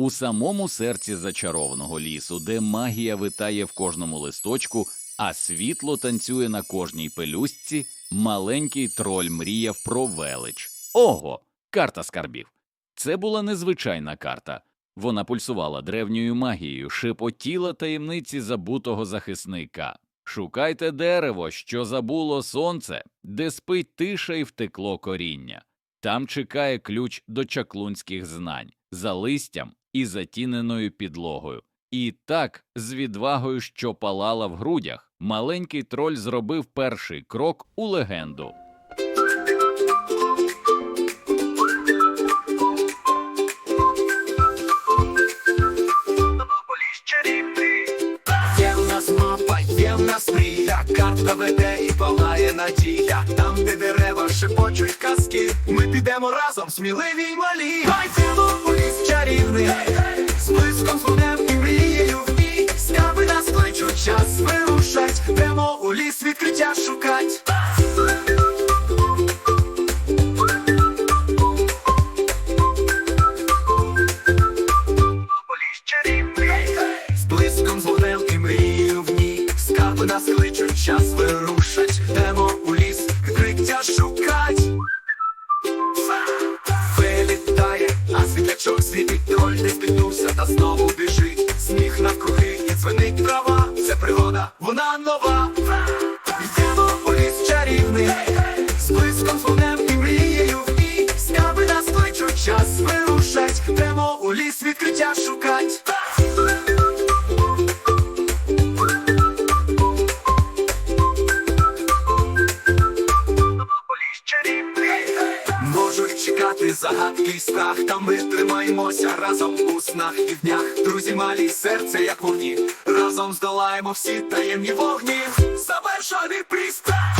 У самому серці зачарованого лісу, де магія витає в кожному листочку, а світло танцює на кожній пелюстці, маленький троль мріяв про велич. Ого! Карта скарбів. Це була незвичайна карта. Вона пульсувала древньою магією, шепотіла таємниці забутого захисника. Шукайте дерево, що забуло сонце, де спить тиша і втекло коріння. Там чекає ключ до чаклунських знань, за листям і затіненою підлогою. І так, з відвагою, що палала в грудях, маленький троль зробив перший крок у легенду. Є нас мапа, нас мрія, картка веде і палає надія. Там, де дерева шепочуть казки, ми підемо разом, сміливі й малі. Хай цілу чарівний, з блиском з і мрією в ній. Скаби нас кличуть, час вирушать, йдемо у ліс відкриття шукать. З блиском з і мрією в ній. Нас кличуть, час вирушать, не спіткнувся та знову біжить. Сміх навкруги і дзвенить трава. Це пригода, вона нова. Йдемо у ліс чарівний, з блиском з і мрією в ній. Сняви нас кличуть, час вирушать, йдемо у ліс відкриття шукать. Можуть загадки страх, та ми тримаємося разом у снах і в днях. Друзі, малі серце, як вогні, разом здолаємо всі таємні вогні. Завершений пристрах,